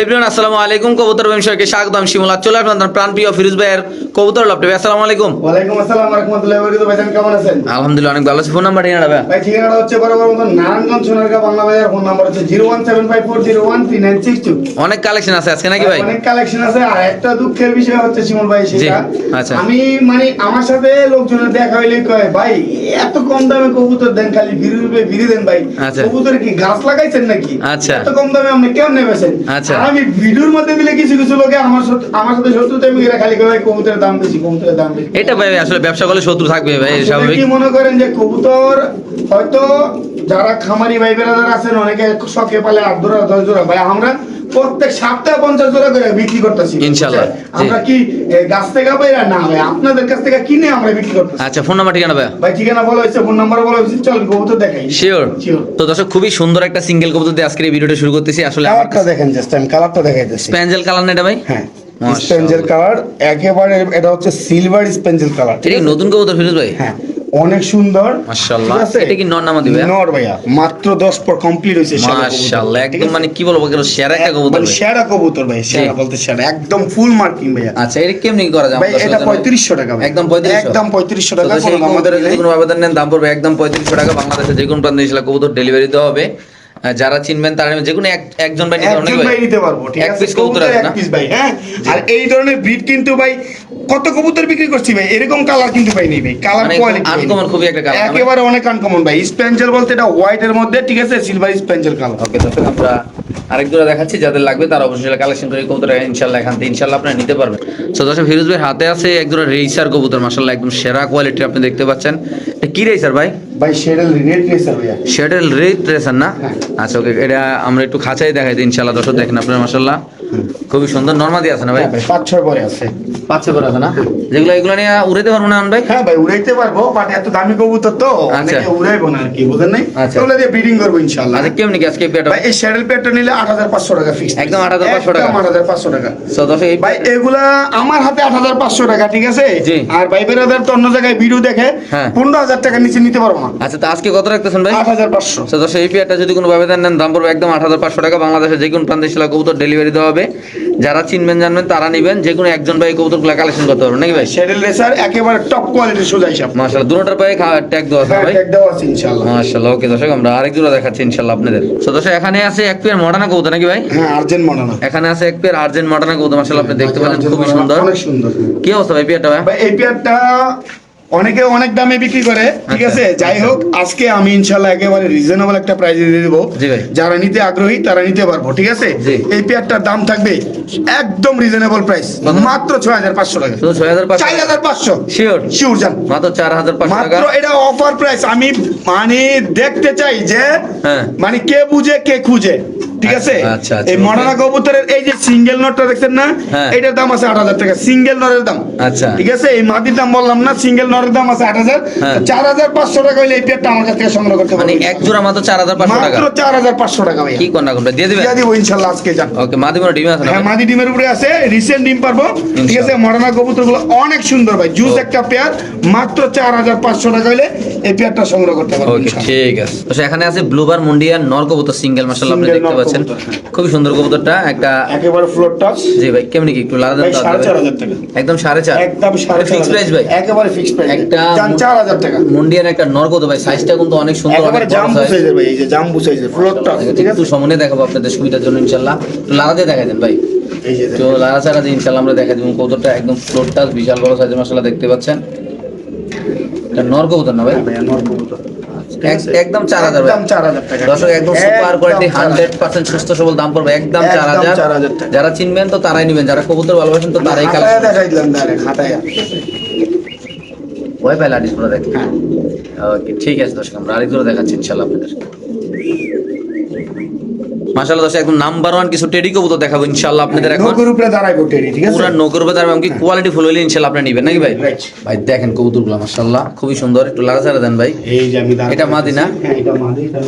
Everyone আসসালামু আলাইকুম। কবুতর বিষয়কে স্বাগতম শিমুলা চলে আপনার প্রাণপ্রিয় ফিরোজ ভাইয়ের কবুতর লাভটা আসসালামু আলাইকুম। ওয়ালাইকুম আসসালাম রহমতুল্লাহ বরকাতুহু। ভাইজান কেমন আছেন? আলহামদুলিল্লাহ অনেক ভালো আছি। ফোন নাম্বার ভাই হচ্ছে বরাবর নারায়ণগঞ্জ সোনারগাঁ বাংলা বাজার। ফোন নাম্বার হচ্ছে কালেকশন আছে আজকে নাকি ভাই? অনেক কালেকশন আছে। আর একটা দুঃখের বিষয় হচ্ছে শিমুল ভাই সেটা আচ্ছা। আমি মানে আমার সাথে লোকজনের দেখা হইলে কয় ভাই এত কম দামে কবুতর দেন খালি রূপে ভিড়ি দেন ভাই। আচ্ছা। কবুতর কি গাছ লাগাইছেন নাকি? আচ্ছা। এত কম দামে আপনি কেমন নেবেছেন আচ্ছা। আমি ভিডিওর মধ্যে দিলে কিছু কিছু লোকে আমার সাথে আমার সাথে শত্রুতা আমি এরা খালি করে ভাই কবুতরের দাম বেশি কবুতরের দাম বেশি। এটা ভাই আসলে ব্যবসা করলে শত্রু থাকবে ভাই স্বাভাবিক। কি মনে করেন যে কবুতর হয়তো যারা খামারি ভাই বেড়াদার আছেন অনেকে শখে পালে আট জোড়া দশ জোড়া ভাই আমরা প্রত্যেক সপ্তাহে পঞ্চাশ জোড়া করে বিক্রি করতেছি ইনশাল্লাহ, আমরা কি গাছ থেকে না ভাই? আপনাদের কাছ থেকে কিনে আমরা বিক্রি করতেছি। আচ্ছা ফোন নাম্বার ঠিকানা ভাই ভাই ঠিকানা বলা হয়েছে ফোন নাম্বার বলা হয়েছে। চল কবুতর দেখাই। শিওর তো দর্শক খুবই সুন্দর একটা সিঙ্গেল কবুতর দিয়ে আজকের এই ভিডিওটা শুরু করতেছি। আসলে কালারটা দেখেন জাস্ট আমি কালারটা দেখাইতেছি। স্প্যাঞ্জেল কালার না এটা ভাই? হ্যাঁ। স্পেঞ্জেল কালার একেবারে এটা হচ্ছে সিলভার স্পেঞ্জেল কালার নতুন কবুতর ফিরোজ ভাই? হ্যাঁ। অনেক সুন্দর। মাশাআল্লাহ। এটা কি নর না মাদি ভাইয়া? নর ভাইয়া। মাত্র 10 পর কমপ্লিট হইছে সাদা মাশাআল্লাহ একদম মানে কি বলব এগুলো সেরা একটা কবুতর মানে সেরা কবুতর ভাই সেরা। বলতে সেরা। একদম ফুল মার্কিং ভাইয়া। আচ্ছা এটা কেমনি করা যাবে ভাই এটা সাথে? পঁয়ত্রিশশো টাকা ভাই। একদম 3500 একদম পঁয়ত্রিশশো টাকা কোনো আমাদের যদি কোনো আবেদন নেন দাম পড়বে একদম পঁয়ত্রিশশো টাকা। বাংলাদেশে যে কোনো প্রান্তে কবুতর ডেলিভারি দেওয়া হবে। যারা চিনবেন তারা। যে কোনো এক- একজন ভাই নিতে পারবেন নাকি একজন ভাই ভাই? নিতে পারব ঠিক আছে? piece কবুতর আছে এক না? পিস ভাই হ্যাঁ? আর এই ধরনের ব্রিড কিন্তু ভাই কত কবুতর বিক্রি করছি ভাই? এরকম কালার কিন্তু পাই নেই ভাই কালার মানে কোয়ালিটি uncommon খুবই একটা colour, না ভাই? একেবারে অনেক আনকমন ভাই। স্পেঞ্জেল বলতে এটা হোয়াইট এর মধ্যে ঠিক আছে? সিলভার স্পেঞ্জেল কালার ওকে দর্শক আমরা আরেক জোড়া দেখাচ্ছি যাদের লাগবে তারা অবশ্যই কালেকশন করে কবুতর ইনশাল্লাহ এখান থেকে ইনশাল্লাহ আপনারা নিতে পারবেন। তো দর্শক ফিরোজ ভাই হাতে আছে এক জোড়া রেইসার কবুতর মাশাল্লাহ একদম সেরা কোয়ালিটির আপনি দেখতে পাচ্ছেন। এটা কি রেইসার ভাই? ভাই শেডেল রেড রেসার ভাইয়া। শেডেল রেড রেসার না? হ্যাঁ। আচ্ছা ওকে এটা আমরা একটু খাঁচাই দেখাই দিই ইনশাল্লাহ দর্শক দেখেন আপনার মাসাল্লাহ খুবই সুন্দর নর্মাদি আছে না ভাই? ভাই পাঁচ ছয় পরে আছে। পাঁচশো করে না? যেগুলো এগুলো নিয়ে উড়াইতে পারব না ভাই হ্যাঁ ভাই উড়াইতে পারব বাট এত দামি কবুতর তো আচ্ছা। উড়াইবো না আর কি বুঝেন নাই? আচ্ছা। দিয়ে ব্রিডিং করব ইনশাআল্লাহ। আচ্ছা কেমনি কি আজকে পেটা ভাই এই শ্যাডেল পেটটা নিলে আট হাজার পাঁচশো টাকা ফিক্স একদম 8,500 টাকা। আট হাজার পাঁচশো টাকা। তো দর্শক ভাই এগুলা আমার হাতে আট হাজার পাঁচশো টাকা ঠিক আছে। আর ভাই বেরাদার তো অন্য জায়গায় ভিডিও দেখে হ্যাঁ। পনেরো হাজার টাকা নিচে নিতে পারব না। আচ্ছা তো আজকে কত রাখতেছেন ভাই? আট হাজার পাঁচশো। দর্শক এই পেয়ারটা যদি কোনো আবেদন নেন দাম পড়বে একদম আট হাজার পাঁচশো টাকা। বাংলাদেশের যে কোনো প্রান্তে কবুতর ডেলিভারি দেওয়া হবে। যারা চিনবেন জানবেন তারা নেবেন। যে কোনো একজন ভাই কবুতরগুলো কালেকশন করতে পারবেন নাকি ভাই? শ্যাডেল রেসার একেবারে টপ কোয়ালিটির সোজা হিসাব। মাশাআল্লাহ দুটোটার পায়ে ট্যাগ দেওয়া আছে হ্যাঁ ভাই? ট্যাগ দেওয়া আছে ইনশাআল্লাহ। মাশাআল্লাহ ওকে দর্শক আমরা আরেক জোড়া দেখাচ্ছি ইনশাআল্লাহ আপনাদের। তো দর্শক এখানে আছে এক পেয়ার মডার্না কবুতর নাকি ভাই? হ্যাঁ আর্জেন্ট মডার্না এখানে আছে এক পেয়ার আর্জেন্ট মডার্না কবুতর মাশাআল্লাহ আপনি দেখতে পাচ্ছেন খুবই সুন্দর। অনেক সুন্দর। কি অবস্থা ভাই পেয়ারটা ভাই? ভাই এই পেয়ারটা অনেকে অনেক দামে বিক্রি করে ঠিক আচ্ছা, আছে? যাই আচ্ছা। হোক আজকে আমি ইনশাল্লাহ একেবারে রিজনেবল একটা প্রাইজে দিয়ে দেবো। যারা নিতে আগ্রহী তারা নিতে পারব ঠিক আছে? এই পেয়ারটার দাম থাকবে একদম রিজনেবল প্রাইস মাত্র ছয় হাজার পাঁচশো টাকা। ছয় হাজার চার হাজার পাঁচশো। শিওর শিওর জান। মাত্র চার হাজার মাত্র এটা অফার প্রাইস আমি মানে দেখতে চাই যে হ্যাঁ। মানে কে বুঝে কে খুঁজে। ঠিক আছে? আচ্ছা, আচ্ছা, এই. মডার্না কবুতরের এই যে সিঙ্গেল নটটা দেখছেন না হ্যাঁ। এটার দাম আছে আট হাজার টাকা। সিঙ্গেল নরের দাম। আচ্ছা। ঠিক আছে? এই মাটির দাম বললাম না সিঙ্গেল নরের দাম আছে আট হাজার। হ্যাঁ। চার হাজার পাঁচশো টাকা হইলে এই পেয়ারটা আমার কাছ থেকে সংগ্রহ করতে মানে পারবেন। এক জোড়া মাত্র চার হাজার পাঁচশো টাকা। মাত্র চার হাজার পাঁচশো টাকা ভাইয়া। কি কোন ভাই দিয়ে দিবেন? দিয়া দিব ইনশাল্লাহ আজকে যান। ওকে মাদিমা ডিম আছে না? হ্যাঁ মাদি ডিমের উপরে আছে। রিসেন্ট ডিম পারব। ঠিক আছে? মডার্না কবুতরগুলো অনেক সুন্দর ভাই। জুস একটা পেয়ার মাত্র চার হাজার পাঁচশো টাকা হইলে এই পেয়ারটা সংগ্রহ করতে পারব ওকে ঠিক আছে। তো এখানে আছে ব্লুবার মুন্ডিয়ান নর কবুতর সিঙ্গেল মাশাআল্লাহ আপনি দেখতে নর পাচ্ছেন। খুবই সুন্দর কবুতরটা একটা একেবারে ফ্লোর টাচ জি ভাই কেমনি কি একটু লাদা ভাই সাড়ে চার হাজার টাকা। একদম সাড়ে চার? একদম সাড়ে ফিক্স প্রাইস ভাই? একেবারে ফিক্স প্রাইস একটা চার হাজার টাকা। মুন্ডিয়ান একটা নর কত ভাই সাইজটা কিন্তু অনেক সুন্দর একেবারে জাম্বু সাইজের ভাই এই যে জাম্বু সাইজের ফ্লোর টাচ ঠিক একটু আছে? সামনে দেখাবো আপনাদের সুবিধার জন্য ইনশাল্লাহ। একটু লাদা দিয়ে দেখাই দেন ভাই। এই যে তো লাদা ছাড়া দিয়ে ইনশাল্লাহ আমরা দেখাই দেবো। কবুতরটা একদম ফ্লোরটা বিশাল বড় সাইজের মাসাল্লাহ দেখতে পাচ্ছেন। এটা নর কবুতর না ভাই? হ্যাঁ নর কবুতর। একদম চার হাজার একদম চার হাজার টাকা দর্শক একদম সুপার কোয়ালিটি হান্ড্রেড। পার্সেন্ট সুস্থ সবল দাম পড়বে একদম চার হাজার 4,000 টাকা। যারা চিনবেন তো তারাই নেবেন যারা কবুতর ভালোবাসেন তো তারাই কালেকশন দেখাই দিলাম direct, হাতায়া। ওয়াই পাই লাডিস পুরো দেখেন। ওকে ঠিক আছে দর্শক আমরা আরেকগুলো দেখাচ্ছি ইনশাল্লাহ আপনাদের মাশাআল্লাহ দর্শক একদম নাম্বার ওয়ান কিছু টেডি কবুতর দেখাবো ইনশাল্লাহ আপনাদের এখন নৌকোর উপরে দাঁড়াইবো টেরি, ঠিক আছে? পুরা নৌকর উপরে দাঁড়াবে কোয়ালিটি ফুল হইলে ইনশাল্লাহ আপনি নেবেন নাকি ভাই ভাই দেখেন কবুতরগুলো মাশাআল্লাহ খুবই সুন্দর একটু লাড়া ছাড়া দেন ভাই এই যে আমি এটা মাদি না? হ্যাঁ, এটা মাদি, এটা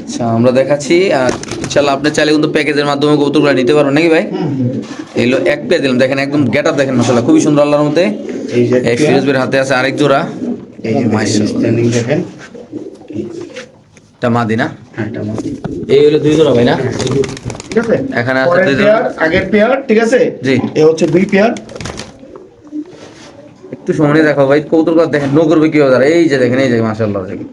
আচ্ছা আমরা দেখাচ্ছি আর ইনশাল্লাহ আপনি চাইলে কিন্তু প্যাকেজের মাধ্যমে কবুতরগুলো নিতে পারবেন নাকি ভাই হুম। এক পেয়ে দিলাম দেখেন একদম গেট আপ দেখেন মাশাআল্লাহ খুবই সুন্দর আল্লাহর মধ্যে এই যে ফিরোজ ভাইয়ের হাতে আছে আরেক জোড়া এই যে মাশাআল্লাহ। দেখেন। এটা মাদি না হ্যাঁ, এটা মাদি। এই হলো দুই জোড়া ভাই না? ঠিক আছে? এখানে আছে দুই জোড়া। আগের পেয়ার ঠিক আছে? জি। এ হচ্ছে দুই পেয়ার একটু সময় দেখো ভাই কৌতুক দেখেন নো করবে কি হবে এই যে দেখেন এই যে মাশাআল্লাহ দেখেন।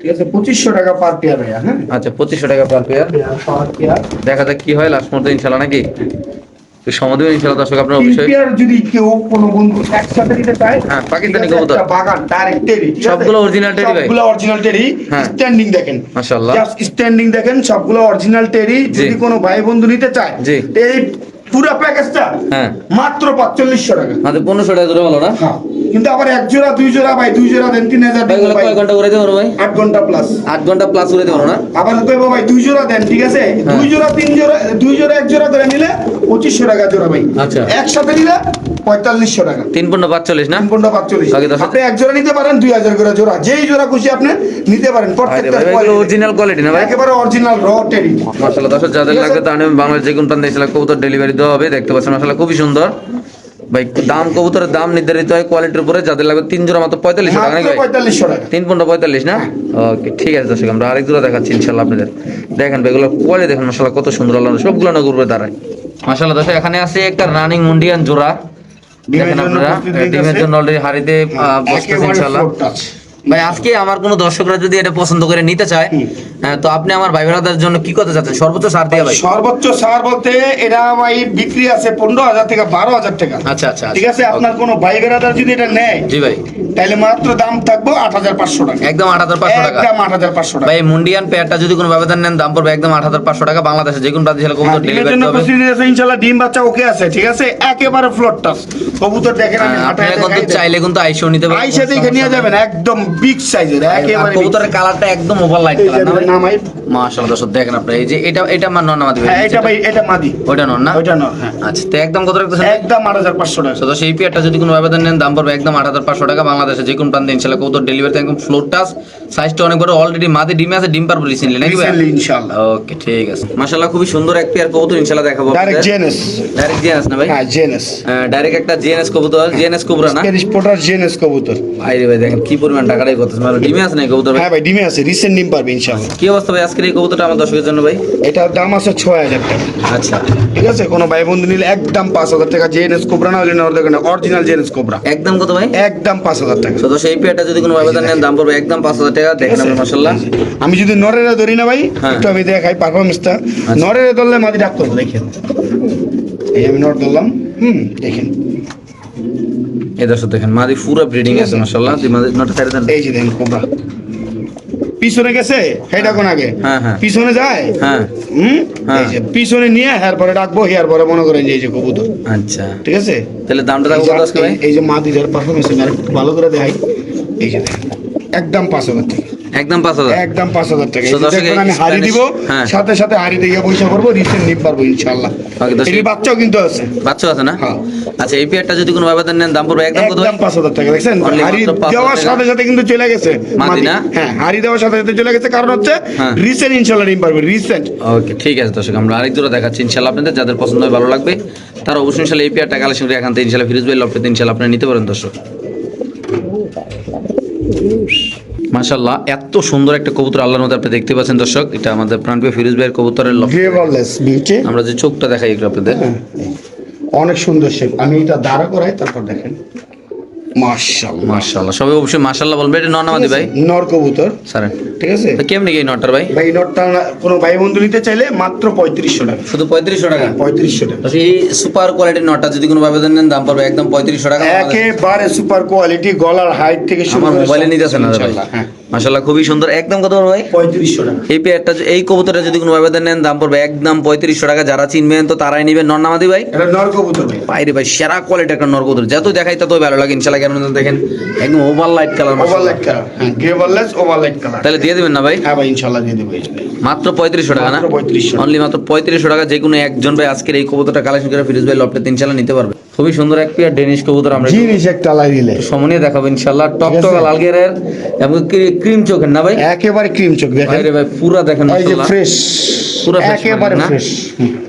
ঠিক আছে পঁচিশশো টাকা পার পেয়ার ভাইয়া হ্যাঁ? আচ্ছা পঁচিশশো টাকা per pair pair per pair দেখা যাক কি হয় লাস্ট মুহূর্তে ইনশাল্লাহ নাকি? তো সময় দেবেন দর্শক আপনার অবশ্যই যদি কেউ কোনো বন্ধু একসাথে নিতে চায় হ্যাঁ, পাকিস্তানি কবুতর। বাগান ডাইরেক্ট টেরি সবগুলো original টেরি ভাই? সবগুলো অরিজিনাল টেরি। স্ট্যান্ডিং দেখেন মাশাআল্লাহ। জাস্ট স্ট্যান্ডিং দেখেন সবগুলো অরিজিনাল টেরি যদি কোনো ভাই বন্ধু নিতে চায় জি। এই পুরো প্যাকেজটা হ্যাঁ। মাত্র পাঁচচল্লিশশো টাকা মাত্র পনেরোশো টাকা ধরে ভালো না হ্যাঁ কিন্তু আবার এক জোড়া দুই জোড়া ভাই দুই জোড়া দেন তিন হাজার কয় ঘণ্টা করে দেবো ভাই? আট ঘণ্টা প্লাস আট ঘণ্টা প্লাস করে দেবো না? আবার কইবো ভাই দুই জোড়া দেন ঠিক আছে? হ্যাঁ। দুই জোড়া তিন জোড়া দুই জোড়া এক জোড়া করে নিলে পঁচিশশো টাকা জোড়া ভাই। আচ্ছা। একসাথে নিলে পঁয়তাল্লিশশো টাকা। তিন পনেরো পাঁচচল্লিশ না? তিন পনেরো পাঁচচল্লিশ। আপনি এক জোড়া নিতে পারেন দুই হাজার করে জোড়া। যেই জোড়া খুশি আপনি নিতে পারেন প্রত্যেকটা অরিজিনাল কোয়ালিটি না ভাই? একেবারে অরিজিনাল র টেরি মাসাল্লাহ দর্শক যাদের। লাগবে তাহলে বাংলাদেশ যে কোন প্রান্তে এসে কবুতর ডেলিভারি দেওয়া হবে দেখতে পাচ্ছেন মাসাল্লাহ খুবই সুন্দর। ভাই দাম কবুতরের দাম নির্ধারিত হয় কোয়ালিটির উপরে যাদের লাগবে তিন জোড়া মাত্র পঁয়তাল্লিশ টাকা নাকি? পঁয়তাল্লিশশো টাকা। তিন পনেরো পঁয়তাল্লিশ না? ওকে ঠিক আছে দর্শক আমরা আরেক জোড়া দেখাচ্ছি ইনশাল্লাহ আপনাদের। দেখেন ভাই এগুলো কোয়ালিটি দেখেন মাসাল্লাহ কত সুন্দর আল্লাহ সবগুলো নগর উপরে দাঁড়ায়। মাসাল্লাহ দর্শক এখানে আছে একটা রানিং মুন্ডিয়ান জোড়া। দেখেন আপনারা ডিমের জন্য অলরেডি হাড়িতে বসতেছে ইনশাল্লাহ। ভাই আজকে আমার কোনো দর্শকরা যদি এটা পছন্দ করে নিতে চায় হ্যাঁ, তো আপনি আমার ভাই বোনাদের জন্য কি করতে চাচ্ছেন? সর্বোচ্চ ছাড় দিয়ে ভাই। সর্বোচ্চ সার বলতে এটা ভাই বিক্রি আছে পনেরো হাজার থেকে বারো হাজার টাকা। আচ্ছা আচ্ছা ঠিক আছে? আপনার কোনো ভাই বেড়াদার যদি এটা নেয় জি ভাই। তাহলে মাত্র দাম থাকব আট হাজার পাঁচশো টাকা। একদম আট হাজার পাঁচশো টাকা। একদম আট হাজার পাঁচশো টাকা। ভাই মুন্ডিয়ান পেয়ারটা যদি কোনো ব্যবধান নেন দাম পড়বে একদম আট হাজার পাঁচশো টাকা। বাংলাদেশে যে কোনো প্রান্তে কবুতর হ্যাঁ, ডেলিভারি হবে। ইনশাল্লাহ ডিম বাচ্চা ওকে আছে ঠিক আছে? একেবারে ফ্লোর টাস কবুতর দেখেন আমি হ্যাঁ, দেখাই দেব। চাইলে কিন্তু আইসিও নিতে পারেন আইসা দেখে নিয়ে যাবেন একদম বিগ সাইজের একেবারে কবুতরের কালারটা একদম ওভার লাইট কালার না ভাই? মাশাআল্লাহ দর্শক দেখেন আপনি এই যে এটা এটা আমার নন আমাদের হ্যাঁ এটা ভাই এটা মাদি। ওইটা নন না? ওইটা নয় হ্যাঁ। আচ্ছা তো একদম কত রাখতেছেন? একদম আট হাজার পাঁচশো টাকা। তো সেই পেয়ারটা যদি কোনো ব্যবধান নেন দাম পড়বে একদম আট হাজার পাঁচশো টাকা। বাংলাদেশে যে কোনো প্রান্তে ইনশাল্লাহ কবুতর ডেলিভারিতে একদম ফ্লোর টাচ সাইজটা অনেক বড় অলরেডি মাদি ডিমে আছে ডিম পারব রিসেন্টলি নাকি ভাই? ইনশাল্লাহ ওকে ঠিক আছে। মাশাআল্লাহ খুবই সুন্দর এক পেয়ার কবুতর ইনশাআল্লাহ দেখাবো ডাইরেক্ট জেনেস ডাইরেক্ট জিএনএস না ভাই? হ্যাঁ জেনেস ডাইরেক্ট একটা জিএনএস কবুতর জিএনএস কবুরা না? স্প্যানিশ পোটার জেনেস কবুতর। ভাই রে ভাই দেখেন কি পরিমাণ টাকাটাই করতেছে। মানে ডিমে আছে না এই কবুতর হ্যাঁ ভাই ডিমে আছে রিসেন্ট ডিম পারবে ইনশাল্লাহ কি অবস্থা ভাই আজকের এই কবুতরটা আমার দর্শকের জন্য ভাই? এটার দাম আছে ছয় হাজার টাকা। আচ্ছা। ঠিক আছে কোনো ভাই বন্ধু নিলে একদম পাঁচ হাজার টাকা জেএনএস কোবরা না হলে না অরিজিনাল জেএনএস কোবরা। একদম কত ভাই? একদম পাঁচ হাজার টাকা। তো সেই পেয়ারটা যদি কোনো ব্যবধান নেন দাম পড়বে একদম পাঁচ হাজার টাকা। দেখেন আপনি মাশাআল্লাহ। আমি যদি নরেরা ধরি না ভাই হ্যাঁ। একটু আমি দেখাই পারফরমেন্সটা নরেরা ধরলে মাদি ডাক্তার হবে, দেখেন। এই আমি নর ধরলাম হুম দেখেন। এই দর্শক দেখেন মাদি পুরো ব্রিডিং আছে মাশাআল্লাহ। তুই মাদি নটা ছেড়ে দেন। এই যে দেখেন কোবরা পিছনে গেছে? হেডা কোন আগে? হ্যাঁ, হ্যাঁ। পিছনে যায়? হ্যাঁ। হুম? হ্যাঁ। এই যে পিছনে নিয়ে হেয়ার পরে ডাকবো হেয়ার পরে মনে করেন এই যে কবুতর। আচ্ছা। ঠিক আছে? তাহলে দামটা রাখব আজকে এই- যে মাদিদের পারফরমেন্স আমি ভালো করে দেখাই। এই যে একদম পাঁচ হাজার টাকা। একদম পাঁচ হাজার। একদম পাঁচ হাজার টাকা। দেখবেন আমি হারি দিব হ্যাঁ। সাথে সাথে হারি দিয়ে পয়সা করব রিসেন্ট নিতে পারব ইনশাল্লাহ বাচ্চাও কিন্তু আছে। বাচ্চা আছে না? হ্যাঁ। আচ্ছা এই পেয়ারটা যদি কোনো ব্যবধান নেন দাম পড়বে একদম একদম পাঁচ হাজার টাকা দেখছেন? হারি দেওয়ার সাথে সাথে কিন্তু চলে গেছে মাদি মাদি। না? হ্যাঁ হারি দেওয়ার সাথে সাথে চলে গেছে কারণ হচ্ছে হ্যাঁ। রিসেন্ট ইনশাল্লাহ নিতে পারবে রিসেন্ট ওকে ঠিক আছে দর্শক আমরা আরেক জোড়া দেখাচ্ছি। ইনশাল্লাহ আপনাদের যাদের পছন্দ হয় ভালো লাগবে। তারা অবশ্যই ইনশাল্লাহ এই পেয়ারটা কালেকশন করে এখান থেকে ইনশাল্লাহ ফিরোজ ভাই লফটেতে ইনশাল্লাহ আপনি নিতে পারেন দর্শক। মাশাল্লাহ এত সুন্দর একটা কবুতর আল্লাহর মধ্যে আপনি দেখতে পাচ্ছেন দর্শক। এটা আমাদের প্রাণপ্রিয় ফিরোজ ভাইয়ের কবুতরের বিউটি আমরা যে চোখটা দেখাই একটু আপনাদের। অনেক সুন্দর শেপ আমি এটা দাঁড়া করাই তারপর দেখেন। মাশাল্লাহ মাশাল্লাহ সবাই অবশ্যই মাশাল্লাহ বলবে। এটা নন আমাদের ভাই? নর কবুতর। স্যার ঠিক আছে? কেমনি এই নটার ভাই? ভাই নটটা কোনো ভাই বন্ধু নিতে চাইলে মাত্র পঁয়ত্রিশশো টাকা। শুধু পঁয়ত্রিশশো টাকা? পঁয়ত্রিশশো টাকা। এই সুপার কোয়ালিটির নটটা যদি কোনো ব্যবধান নেন দাম পড়বে একদম পঁয়ত্রিশশো টাকা। একেবারে সুপার কোয়ালিটি গলার হাইট থেকে শুরু করে মোবাইলে নিতেছে না ভাই। ইনশাআল্লাহ, হ্যাঁ। খুবই সুন্দর। একদম কত ভাই? টাকা। এই পেয়ারটা এই কবুতরটা যদি কোনো নেন দাম পড়বে একদম টাকা। যারা চিনবেন তো তারাই নেবেন। নন্নামাদি ভাই? এটা নর কবুতর ভাই। সেরা কোয়ালিটি একটা নরকবুতর যত দেখাই ততই ভালো লাগে। ইনশাল্লাহ কেন দেখেন একদম ওভার লাইট কালার গ্রেভারলেস ওভারলাইট কালার তাহলে দিয়ে দেবেন না ভাই? হ্যাঁ ভাই ইনশাআল্লাহ দিয়ে দেবো মাত্র পঁয়ত্রিশশো টাকা না? মাত্র 3500 অনলি মাত্র পঁয়ত্রিশশো টাকা যে কোনো একজন ভাই আজকের এই কবুতরটা কালেকশন করে ফিরোজ ভাই লপটে ইনশাল্লাহ নিতে পারবে। খুবই সুন্দর এক পেয়ার ডেনিশ কবুতর আমরা জিনিস একটা লাই দিলে। সমনিয়ে দেখাবো ইনশাল্লাহ টক টক আছে। লালগেরের এবং ক্রিম চোখের না ভাই? একেবারে ক্রিম চোখ দেখেন। ভাই রে ভাই পুরা দেখেন এই যে ফ্রেশ পুরো একেবারে মানে ফ্রেশ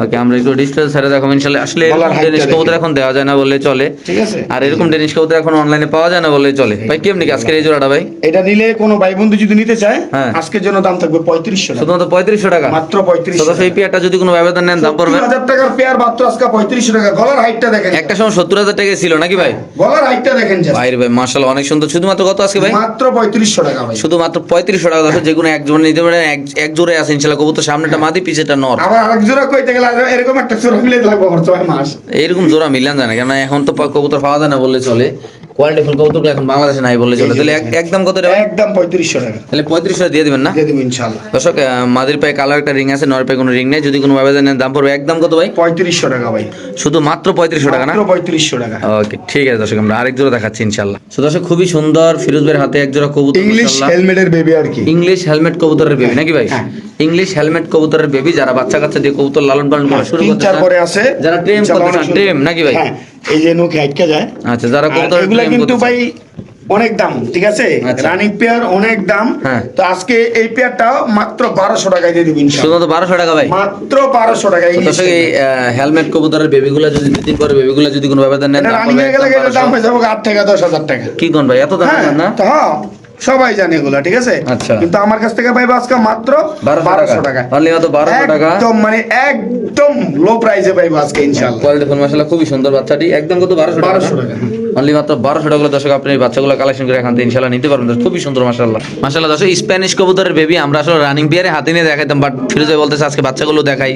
ওকে আমরা একটু ডিসপ্লে ছেড়ে দেখাবো ইনশাআল্লাহ। আসলে ডেনিশ কবুতর এখন দেওয়া যায় না বললে চলে। ঠিক আছে। আর এরকম ডেনিশ কবুতর এখন অনলাইনে পাওয়া যায় না বললে চলে। ভাই কেমনি কি আজকের এই জোড়াটা ভাই? এটা নিলে কোনো ভাই বন্ধু যদি নিতে চায়। আজকের জন্য দাম থাকবে পঁয়ত্রিশশো শুধুমাত্র পঁয়ত্রিশশো টাকা? মাত্র পঁয়ত্রিশ সেই পেয়ারটা যদি কোনো ব্যবধান নেন দাম পড়বে? হাজার টাকার পেয়ার মাত্র আজকে পঁয়ত্রিশশো টাকা। গলার হাইটটা দেখেন একটা সময় সত্তর হাজার টাকা ছিল নাকি ভাই? গলার হাইটটা দেখেন। ভাই ভাই মার্শাল অনেক সুন্দর। শুধুমাত্র কত আজকে ভাই? মাত্র পঁয়ত্রিশশো টাকা ভাই। শুধুমাত্র পঁয়ত্রিশশো টাকা দশ যে কোনো এক জোড়া নিতে পারে এক জোড়ে আছে ইনশাল্লাহ কবুতর সামনেটা মাদি পিছেটা নর। আবার আরেক জোড়া কইতে গেলে এরকম একটা জোড়া মিলে লাগবে আমার ছয় মাস। এইরকম জোড়া মিলান যায় না কেন এখন তো কবুতর পাওয়া যায় না বললে চলে। কোয়ালিটি ফুল এখন বাংলাদেশে নাই বললে চলে। তাহলে একদম কত ভাই একদম পঁয়ত্রিশশো টাকা। তাহলে পঁয়ত্রিশশো দিয়ে দিবেন না? দিয়ে দেবো ইনশাল্লাহ দর্শক মাদির পায়ে কালো একটা রিং আছে নর পায়ে কোনো রিং নেই। যদি কোনো ব্যবধান নেন দাম পড়বে একদম কত ভাই? পঁয়ত্রিশশো টাকা ভাই। শুধু মাত্র পঁয়ত্রিশশো টাকা না? পঁয়ত্রিশশো টাকা। ওকে ঠিক আছে দর্শক আমরা আরেক জোড়া দেখাচ্ছি তো দর্শক খুবই সুন্দর ফিরোজ ভাইয়ের হাতে এক জোড়া কবুতর ইংলিশ। হেলমেটের বেবি আর কি। ইংলিশ হেলমেট কবুতরের বেবি নাকি ভাই? হ্যাঁ। ইংলিশ হেলমেট কবুতরের বেবি যারা বাচ্চা কাচ্চা দিয়ে কবুতর লালন পালন করা শুরু করতে চার পরে আছে। যারা ট্রেম করতে ট্রেম নাকি ভাই? হ্যাঁ, এই যে নুকে হাইটকে যায়। আচ্ছা যারা কবুতর কিন্তু ভাই অনেক দাম ঠিক আছে? আচ্ছা। রানিং পেয়ার অনেক দাম। হ্যাঁ। তো আজকে এই পেয়ারটা মাত্র বারোশো টাকায় দিয়ে দিব ইনশাল্লাহ। শুধুমাত্র বারোশো টাকা ভাই? মাত্র বারোশো টাকা দর্শক এই হেলমেট কবুতরের বেবিগুলো যদি দুদিন পরে বেবিগুলো যদি কোনো ব্যবধান নেন দাম রানিং হয়ে গেলে দাম হয়ে যাবে আট টাকা দশ হাজার টাকা। কি কোন ভাই এত দাম হ্যাঁ না? তো হ্যাঁ সবাই জানে এগুলা ঠিক আছে? আচ্ছা। কিন্তু আমার কাছ থেকে ভাই আজকে মাত্র বারোশো টাকা। টাকা। অনলি মাত্র বারোশো টাকা। একদম মানে একদম লো প্রাইসে পাইবো আজকে ইনশাল্লাহ। কোয়ালিটি ফুল মশলা খুবই সুন্দর বাচ্চাটি। একদম কত বারোশো বারোশো টাকা। অনলি মাত্র বারোশো টাকা দর্শক আপনি এই বাচ্চাগুলো কালেকশন করে এখান থেকে ইনশাল্লাহ নিতে পারবেন। খুবই সুন্দর মাসাল্লাহ মাসাল্লাহ দর্শক স্প্যানিশ কবুতরের বেবি আমরা আসলে রানিং পিয়ারে হাতি নিয়ে দেখাইতাম বাট ফিরোজ ভাই বলতেছে আজকে বাচ্চাগুলো দেখাই।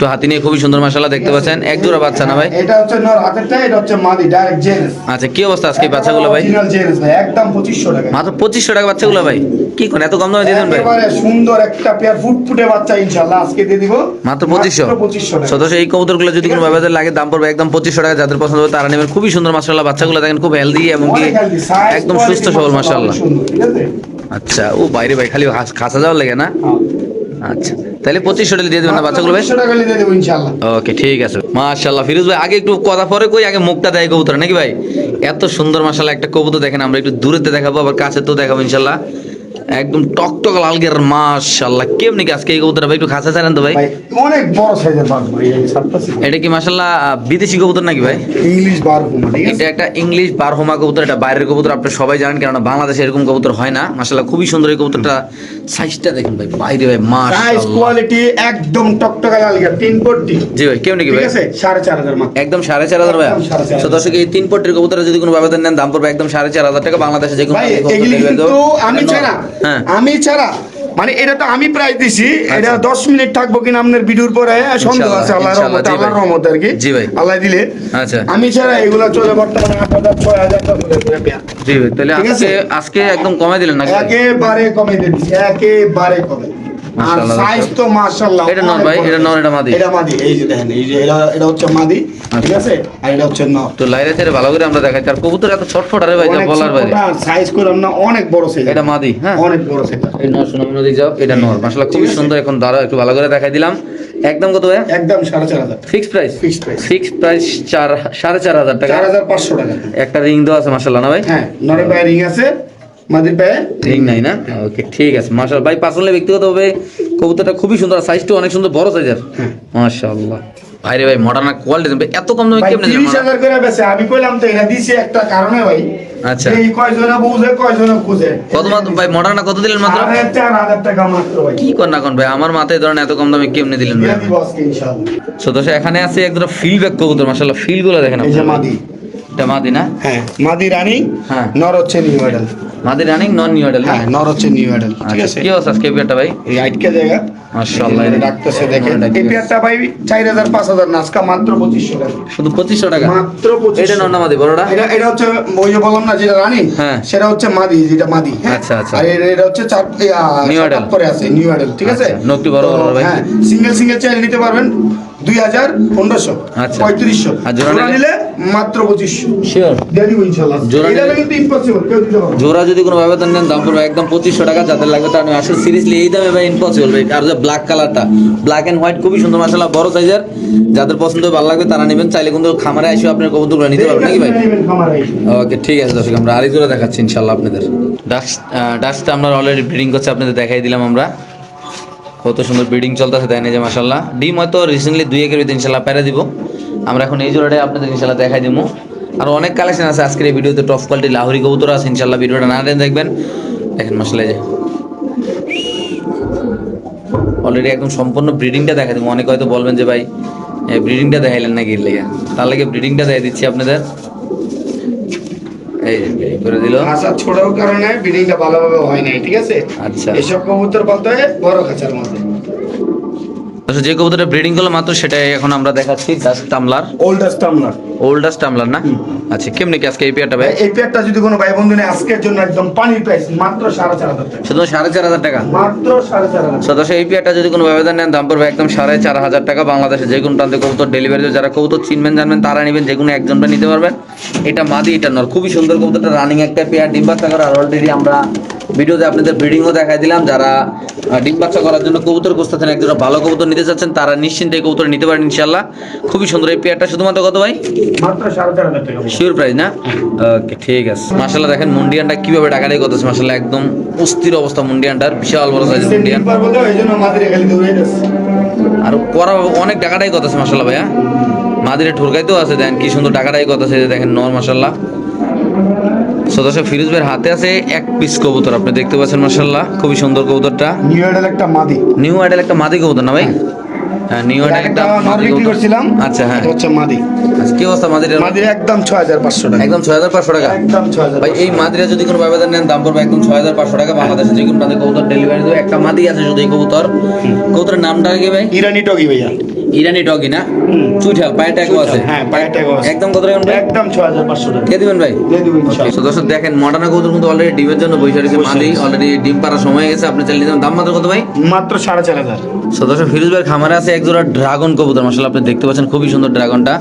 তো হাতি নিয়ে খুবই সুন্দর মাসাল্লাহ দেখতে পাচ্ছেন। এক জোড়া বাচ্চা না ভাই? এটা হচ্ছে নর হাতেরটা এটা হচ্ছে মাদি ডাইরেক্ট জেনেস আচ্ছা কি অবস্থা আজকে বাচ্চাগুলো ভাই? অরিজিনাল জেনেস ভাই একদম পঁচিশশো টাকা। মাত্র পঁচিশশো টাকা বাচ্চাগুলো ভাই? কি কোন এত কম দামে দিয়ে দেন ভাই? একেবারে সুন্দর একটা পেয়ার ফুটফুটে বাচ্চা ইনশাল্লাহ আজকে দিয়ে দিব। মাত্র পঁচিশশো। পঁচিশশো টাকা। সদস্য এই কবুতরগুলো যদি কোনো ব্যবহার লাগে দাম পড়বে একদম পঁচিশশো টাকা যাদের পছন্দ হবে তারা নেবেন। খুবই সুন্দর মাসাল্লাহ বাচ্চাগুলো দেখেন খুব হেলদি এবং কি একদম সুস্থ সবল মাসাল্লাহ? আচ্ছা ও বাইরে ভাই খালি খাসা যাওয়ার লাগে না? হ্যাঁ। আচ্ছা তাহলে পঁচিশশো টাকা দিয়ে দেবেন না বাচ্চাগুলো ভাই 2500 টাকা দিয়ে দেবো ইনশাল্লাহ ওকে ঠিক আছে। মাশাল্লাহ ফিরোজ ভাই আগে একটু কথা পরে কই আগে মুখটা দেয় কবুতর নাকি ভাই? এত সুন্দর মাশাল্লাহ একটা কবুতর দেখেন আমরা একটু দূরেতে দেখাবো আবার কাছে তো দেখাবো ইনশাল্লাহ একদম টকটক লাল গের মাশাল্লাহ কেমনি কি আজকে এই কবুতর ভাই একটু খাসা ছাড়েন তো ভাই? ভাই অনেক বড় সাইজের বাঘ ভাই এটা কি মাশাল্লাহ আহ, বিদেশি কবুতর নাকি ভাই? ইংলিশ বার হুমা ঠিক আছে? এটা একটা ইংলিশ বারহোমা কবুতর এটা বাইরের কবুতর আপনি সবাই জানেন কেননা বাংলাদেশে এরকম কবুতর হয় না। মাশাল্লাহ খুবই সুন্দর এই কবুতরটা। সাইজটা দেখেন ভাই বাইরে ভাই সাইজ কোয়ালিটি একদম টকটকা লাল গের তিন কোটি জি ভাই কেমনি কি ঠিক আছে? সাড়ে চার হাজার মাত্র। একদম সাড়ে চার হাজার ভাই। একদম সাড়ে তো দর্শক এই তিন পট্টির কবুতরে যদি কোনো ব্যবধান নেন দাম পড়বে একদম সাড়ে চার হাজার টাকা। বাংলাদেশে যে কোনো কবুতর এগুলি delivery কিন্তু দেবো। আমি ছাড়া আমি ছাড়া মানে এটা তো আমি প্রায় দিছি এটা আচ্ছা। দশ মিনিট থাকব কিনা আপনার ভিডিওর পরে সন্দেহ আছে আল্লাহ রহমত আল্লাহ রহমতে আর কি জি ভাই। আল্লাহ দিলে আচ্ছা আমি ছাড়া এগুলো চলে বর্তমানে আট হাজার ছয় হাজার। জি তাহলে আজকে একদম কমে দিলেন না? একেবারে কমে দিচ্ছি একেবারে কমে আর সাইজ তো মাশাআল্লাহ এটা নর ভাই, এটা নর, এটা মাদি। এটা মাদি এই যে দেখেন এই যে এটা এটা হচ্ছে মাদি ঠিক আছে? আর এটা হচ্ছে নর। তো লাইরে ছেড়ে ভালো করে আমরা দেখাই আর কবুতর এত ছটফট আরে ভাই যা বলার বাইরে। সাইজ করলাম না অনেক বড় সাইজ এটা মাদি হ্যাঁ? অনেক বড় সাইজ এই নর সোনাম নদী যাও এটা নর। মাশাআল্লাহ খুবই সুন্দর এখন দাঁড়া একটু ভালো করে দেখাই দিলাম। একদম কত ভাই একদম সাড়ে চার হাজার। ফিক্স প্রাইস ফিক্স প্রাইস চার সাড়ে চার হাজার টাকা। চার হাজার পাঁচশো টাকা। একটা রিং দেওয়া আছে মাশাআল্লাহ না ভাই? হ্যাঁ নরের পায়ে রিং আছে। মাদির পায়ে? রিং নাই না? ওকে ঠিক আছে মাশাআল্লাহ। ভাই পার্সোনালি ব্যক্তিগতভাবে কবুতরটা খুবই সুন্দর সাইজটা অনেক সুন্দর বড় সাইজের মাশাআল্লাহ। ভাইরে ভাই মডার্ন কোয়ালিটি এত কম দামে কেমনে তিরিশ হাজার করে বেছে আমি কইলাম তো এটা দিছি একটা কারণে ভাই। আচ্ছা। এই কয়জনে বুঝে কয়জনে বুঝে কত ভাই মডার্ন কত দিলেন মাত্র? সাড়ে চার হাজার টাকা মাত্র ভাই। কি কর না কোন ভাই আমার মাথায় ধরেন এত কম দামে কেমনে দিলেন ভাই? ইনশাআল্লাহ। সো দর্শক এখানে আছে একদম ফিল ব্যাক কবুতর মাশাআল্লাহ ফিলগুলো দেখেন এই যে মাদি। এটা মাদি না? হ্যাঁ মাদি রানী হ্যাঁ। নর হচ্ছে নিউ মডেল মাদি রানিং নন নিউ মডেল হ্যাঁ নর হচ্ছে নিউ মডেল ঠিক আছে? কি অবস্থা আজকে পেয়ারটা ভাই? এই আটকে জায়গা। মাশাআল্লাহ যে ডাকতেছে দেখেন। এই পেয়ারটা ভাই চার হাজার পাঁচ মাত্র পঁচিশশো টাকা। শুধু পঁচিশশো টাকা? মাত্র পঁচিশশো। এটা নন মাদি বড়টা? এটা এটা হচ্ছে ওই যে বললাম না যেটা রানী হ্যাঁ। সেটা হচ্ছে মাদি যেটা মাদি হ্যাঁ? আচ্ছা, আচ্ছা। আর এটা- এটা হচ্ছে চার নিউ model। করে আছে নিউ মডেল ঠিক আছে? আচ্ছা, নখটি বড় বড় ভাই। হ্যাঁ সিঙ্গেল সিঙ্গেল চাইলে নিতে পারবেন। দুই হাজার পনেরোশো আচ্ছা। পঁয়ত্রিশশো। জোড়া নিলে? মাত্র পঁচিশশো। জোড়া যদি কোনো ব্যবধান নেন দাম পড়বে একদম পঁচিশশো টাকা যাদের লাগবে তার আমি আসলে সিরিয়াসলি এই দামে ভাই ইম্পসিবল ভাই। আর যে ব্ল্যাক কালারটা ব্ল্যাক এন্ড হোয়াইট খুবই সুন্দর মাসাল্লাহ বড় সাইজের যাদের পছন্দ ভালো লাগবে তারা নেবেন। চাইলে কিন্তু খামারে এসে আপনার কবুতরগুলো নিতে পারবেন নাকি ভাই। ওকে ঠিক আছে দর্শক আমরা আরেক জোড়া দেখাচ্ছি ইনশাল্লাহ আপনাদের। ডাস্ট ডাস্টটা আমরা অলরেডি ব্রিডিং করছে আপনাদের দেখাই দিলাম আমরা। কত সুন্দর ব্রিডিং চলতেছে, তাই না যে মাসাল্লাহ ডিম হয়তো রিসেন্টলি দুই একের ভিতরে ইনশাল্লাহ পেরে দিব। আমরা এখন এই জোড়াটাই আপনাদের ইনশাল্লাহ দেখাই দিব। আর অনেক কালেকশন আছে আজকের এই ভিডিওতে টপ কোয়ালিটি লাহোরি কবুতর আছে ইনশাল্লাহ ভিডিওটা না দেখবেন। দেখেন মাসাল্লাহ যে। অলরেডি একদম সম্পূর্ণ ব্রিডিংটা দেখা দিব। অনেকে হয়তো বলবেন যে ভাই ব্রিডিংটা দেখাইলেন না গির লেগে? তার লাগে ব্রিডিংটা দেখাই দিচ্ছি আপনাদের। এই করে দিল। খাঁচা ছোড়ার কারণে ব্রিডিংটা ভালোভাবে হয় নাই ঠিক আছে? আচ্ছা। এসব কবুতর বলতে হয় বড় খাঁচার মধ্যে। আচ্ছা যে কবুতরটা ব্রিডিং করল মাত্র সেটাই এখন আমরা দেখাচ্ছি জাস্ট টামলার ওল্ডেস্ট টামলার ওল্ডাস্ট টামলার না? আচ্ছা কেমনি কি আজকে এই পেয়ারটা ভাই? এই পেয়ারটা যদি কোনো ভাই বন্ধু নেই আজকের জন্য একদম পানির প্রাইস মাত্র সাড়ে চার হাজার টাকা। শুধু সাড়ে চার হাজার টাকা? মাত্র সাড়ে চার হাজার সদস্য এই পেয়ারটা যদি কোনো ব্যবধান নেন দাম পড়বে একদম সাড়ে চার হাজার টাকা। বাংলাদেশে যে কোনো প্রান্তে কবুতর ডেলিভারি যারা কবুতর চিনবেন জানবেন তারা নেবেন যে কোনো একজনটা নিতে পারবেন এটা মাদি এটা নর। খুবই সুন্দর কবুতরটা। রানিং একটা পেয়ার ডিম বাচ্চা করার আর অলরেডি আমরা ভিডিওতে আপনাদের ব্রিডিংও দেখাই দিলাম। যারা ডিম বাচ্চা করার জন্য কবুতর খুঁজতেছেন একজন ভালো কবুতর নিতে চাচ্ছেন তারা নিশ্চিন্তে কবুতর নিতে পারেন ইনশাল্লাহ খুবই সুন্দর। এই পেয়ারটা শুধুমাত্র কত ভাই? শিওর প্রাইস না? ওকে ঠিক আছে। মাশাল্লাহ দেখেন মুন্ডিয়ানটা কীভাবে টাকাটাই করতেছে মাশাল্লাহ একদম অস্থির অবস্থা মুন্ডিয়ানটার। বিশাল বড় সাইজের মুন্ডিয়ান। আর করা অনেক টাকাটাই করতেছে মাশাল্লাহ ভাইয়া। মাদিরে ঠুরকাইতেও আছে দেখেন কি সুন্দর টাকাটাই এই যে দেখেন নর মাশাল্লাহ সদস্য ফিরোজ ভাইয়ের হাতে আছে এক পিস কবুতর আপনি দেখতে পাচ্ছেন মাশাল্লাহ খুবই সুন্দর কবুতরটা। নিউ এডেল একটা মাদি। নিউ আইডেল একটা মাদি কবুতর না ভাই? হ্যাঁ। নিউ আইডেল একটা মাদি বিক্রি করছিলাম। আচ্ছা হ্যাঁ। হচ্ছে মাদি। আচ্ছা, কি অবস্থা মাদিরের মাদির একদম ছয় হাজার পাঁচশো টাকা। একদম ছয় হাজার পাঁচশো টাকা? একদম ছয় হাজার ভাই এই মাদিরা যদি কোনো ব্যবধান নেন দাম পড়বে একদম ছয় হাজার পাঁচশো টাকা। বাংলাদেশে যে কোনো প্রান্তে কবুতর ডেলিভারি দেবে। একটা মাদি আছে শুধু এই কবুতর। কবুতরের নামটা কি ভাই? ইরানি টগি ভাইয়া। ইরানি ডগি না? চুইঠাল পায়ের ট্যাগও আছে। হ্যাঁ পায়ে ট্যাগও আছে। একদম কত টাকা একদম ছয় হাজার পাঁচশো টাকা। কে দিবেন ভাই? দিয়ে দিব ইনশাআল্লাহ। তো দর্শক দেখেন মডার্ন কবুতর কিন্তু অলরেডি ডিমের জন্য বসে রয়েছে মাদি। অলরেডি ডিম পাড়া সময় গেছে আপনি চাইলে নিতে দাম মাত্র কত ভাই? মাত্র সাড়ে চার দর্শক ফিরোজ ভাই খামারে আছে এক জোড়া ড্রাগন কবুতর। মাশাআল্লাহ আপনি দেখতে পাচ্ছেন খুবই সুন্দর ড্রাগনটা।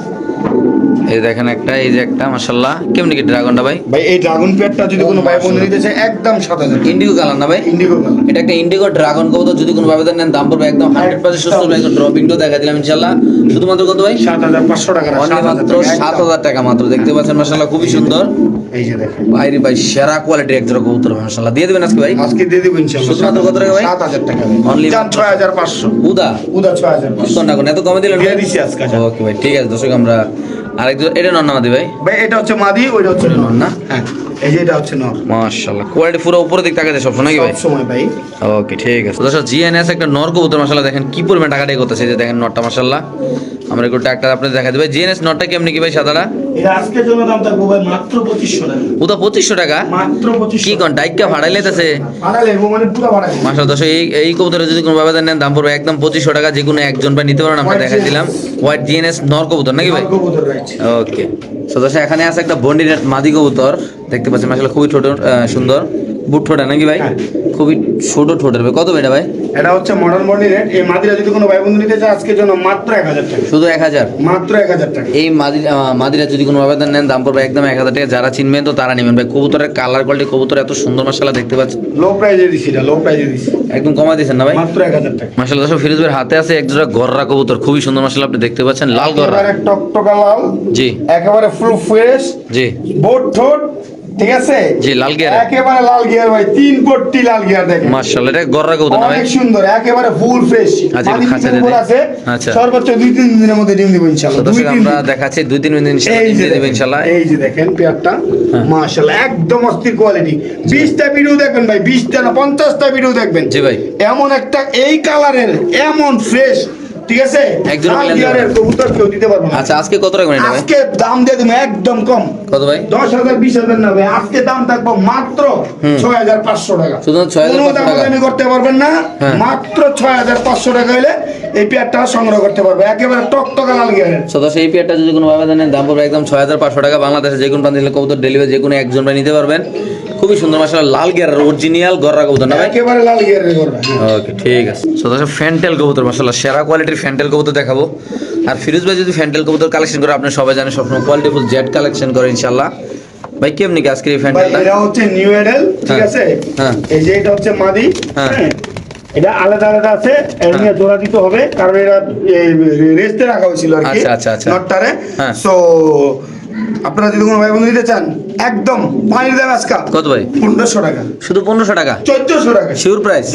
এই দেখেন একটা এই যে একটা মাসাল্লাহ কেমনি কি ড্রাগনটা ভাই? ভাই এই ড্রাগন পেয়ারটা যদি কোনো ভাই বন্ধু নিতে চায় একদম সাত হাজার ইন্ডিগো কালার না ভাই? ইন্ডিগো কালার এটা একটা ইন্ডিগো ড্রাগন কবুতর যদি কোনো ব্যবধান নেন দাম পড়বে একদম হান্ড্রেড পার্সেন্ট সুস্থ। হবে একদম ড্রপিংটাও দেখা দিলাম ইনশাল্লাহ শুধুমাত্র কত ভাই? সাত হাজার পাঁচশো টাকা না, অনলি মাত্র টাকা, সাত একদম। হাজার টাকা মাত্র দেখতে পাচ্ছেন মাসাল্লাহ খুবই সুন্দর। এই যে দেখেন। ভাই রে ভাই সেরা কোয়ালিটির এক জোড়া কবুতর মাসাল্লাহ দিয়ে দেবেন আজকে ভাই? আজকে দিয়ে দিব ইনশাআল্লাহ। শুধুমাত্র কত টাকা ভাই? সাত হাজার টাকা হাজার পাঁচশো। উদা? উদা ছয় হাজার পাঁচশো। কত না কোন? এত কমে দিলেন দিয়ে দিছি আজকে। ওকে ভাই ঠিক আছে দর্শক আমরা আরেক জোড়া এটা নন নামাদি ভাই? ভাই এটা হচ্ছে মাদি ওইটা হচ্ছে না? হ্যাঁ এই যে এটা হচ্ছে নর। মাশাআল্লাহ কোয়ালিটি পুরো দিক তাকাতে সব ভাই? সব সময় ভাই। ওকে ঠিক আছে। দর্শক জিএনএস একটা নর কবুতর মাশাআল্লাহ দেখেন কি পরিমাণ টাকা করতেছে যে দেখেন নটটা মাশাআল্লাহ। আমরা একটু একটা আপনাদের দেখা দেবে। জিএনএস নটটা কেমনি কি ভাই সাদাটা? এটা আজকের জন্য দাম থাকব ভাই মাত্র পঁচিশশো টাকা। উদা পঁচিশশো টাকা? মাত্র পঁচিশশো। কি কোন ডাইকা ভাড়াই লেতেছে? ভাড়া লেবো মানে পুরো ভাড়া। মাসাল দশ এই এই কবুতরে যদি কোনো ব্যবধান নেন দাম পড়বে একদম পঁচিশশো টাকা যে কোনো একজন ভাই নিতে পারেন আমরা GNS দিলাম। হোয়াইট জিএনএস নর কবুতর নাকি ভাই? কবুতর রয়েছে ওকে তো দশ এখানে আছে একটা বন্ডিনেট মাদি কবুতর। দেখতে পাচ্ছেন মাসাল খুবই ছোট সুন্দর। বুট ঠোঁটা নাকি ভাই? হ্যাঁ। খুবই ছোট ঠোঁটের ভাই। কত এটা ভাই? এটা হচ্ছে মডার্ন বডি রেট এই মাদিরা যদি কোনো ভাই বন্ধু নিতে চায় আজকের জন্য মাত্র এক হাজার টাকা। শুধু এক হাজার? মাত্র এক হাজার টাকা। এই মাদি মাদিরা যদি কোনো ব্যবধান নেন দাম পড়বে একদম এক হাজার টাকা। যারা চিনবেন তো তারা নেবেন ভাই। কবুতরের কালার কোয়ালিটি কবুতর এত সুন্দর মাসালা দেখতে পাচ্ছেন লো প্রাইজে দিছি এটা লো প্রাইজে দিছি। একদম কমাই দিয়েছেন না ভাই? মাত্র এক হাজার টাকা। মাসাল্লাহ দর্শক ফিরোজ ভাইয়ের হাতে আছে এক জোড়া গররা কবুতর। খুবই সুন্দর মাসাল্লাহ আপনি দেখতে পাচ্ছেন লাল গররা। টকটকা লাল জি। একেবারে ফুল ফ্রেশ জি। বোট ঠোঁট ঠিক আছে? জি লাল গিয়ার। একেবারে লাল গিয়ার ভাই তিন পট্টি লাল গিয়ার দেখেন। মাশাআল্লাহ এটা গররা কবুতর ভাই? অনেক সুন্দর একেবারে ফুল ফ্রেশ আচ্ছা, খাঁচা দিয়ে আছে আচ্ছা। সর্বোচ্চ দুই তিন দিনের মধ্যে ডিম দিব ইনশাআল্লাহ। দুই তিন আমরা। দেখাচ্ছি দুই তিন দিন ইনশাআল্লাহ দেবে দেখেন, ইনশাআল্লাহ। এই যে দেখেন পেয়ারটা হ্যাঁ। মাশাআল্লাহ একদম অস্থির কোয়ালিটি 20টা ভিডিও দেখবেন ভাই 20টা না 50টা ভিডিও দেখবেন। জি ভাই। এমন একটা এই কালারের এমন ফ্রেশ ঠিক আছে? একজন গিয়ারের কবুতর কেউ দিতে পারবে আচ্ছা আজকে কত এটা আজকে দাম দিয়ে দেবো একদম কম। কত ভাই? দশ হাজার বিশ হাজার নেবে। আজকে দাম থাকব মাত্র হুম। ছয় হাজার পাঁচশো টাকা। শুধু 6,500 কোনো টাকা। করতে পারবেন না। হ্যাঁ। মাত্র ছয় হাজার পাঁচশো টাকা হলে এই পেয়ারটা সংগ্রহ করতে পারবে। একেবারে টকটকা লাল গিয়ারের সদস্য এই পেয়ারটা যদি কোনো ব্যবধান নেন দাম পড়বে একদম ছয় হাজার পাঁচশো টাকা। বাংলাদেশে যে কোনো প্রান্তে কবুতর ডেলিভারি যে কোনো একজন ভাই নিতে পারবেন। খুবই সুন্দর মাসাল্লাহ লাল গিয়ার অরিজিনাল গররা কবুতর না ভাই একেবারে লাল গিয়ারের করবে ওকে ঠিক আছে সো সদস্য ফ্যান্টেল কবুতর মাসাল্লাহ সেরা কোয়ালিটির ফ্যান্টেল কবুতর দেখাবো আর ফিরোজ ভাই যদি ফ্যান্টেল কবুতর কালেকশন করে আপনি সবাই জানেন সবসময় কোয়ালিটি ফুল জেড কালেকশন করে ইনশাল্লাহ ভাই কেমনি কি আজকে এই ভাই ফ্যান্টেলটা এটা হচ্ছে নিউ এডেল ঠিক হ্যাঁ। আছে হ্যাঁ। এই যে এটা হচ্ছে মাদি হ্যাঁ। হ্যাঁ। এটা আলাদা আলাদা আছে এর নিয়ে জোড়া দিতে হবে কারণ এটা রেস্টে রাখা হয়েছিল আর কি আচ্ছা, আচ্ছা, আচ্ছা। নটটারে হ্যাঁ। সো আপনারা যদি কোনো ভাই বন্ধু নিতে চান একদম পানির দাম আজকা। কত ভাই? পনেরোশো টাকা। শুধু পনেরোশো টাকা? চোদ্দশো টাকা। শিওর প্রাইস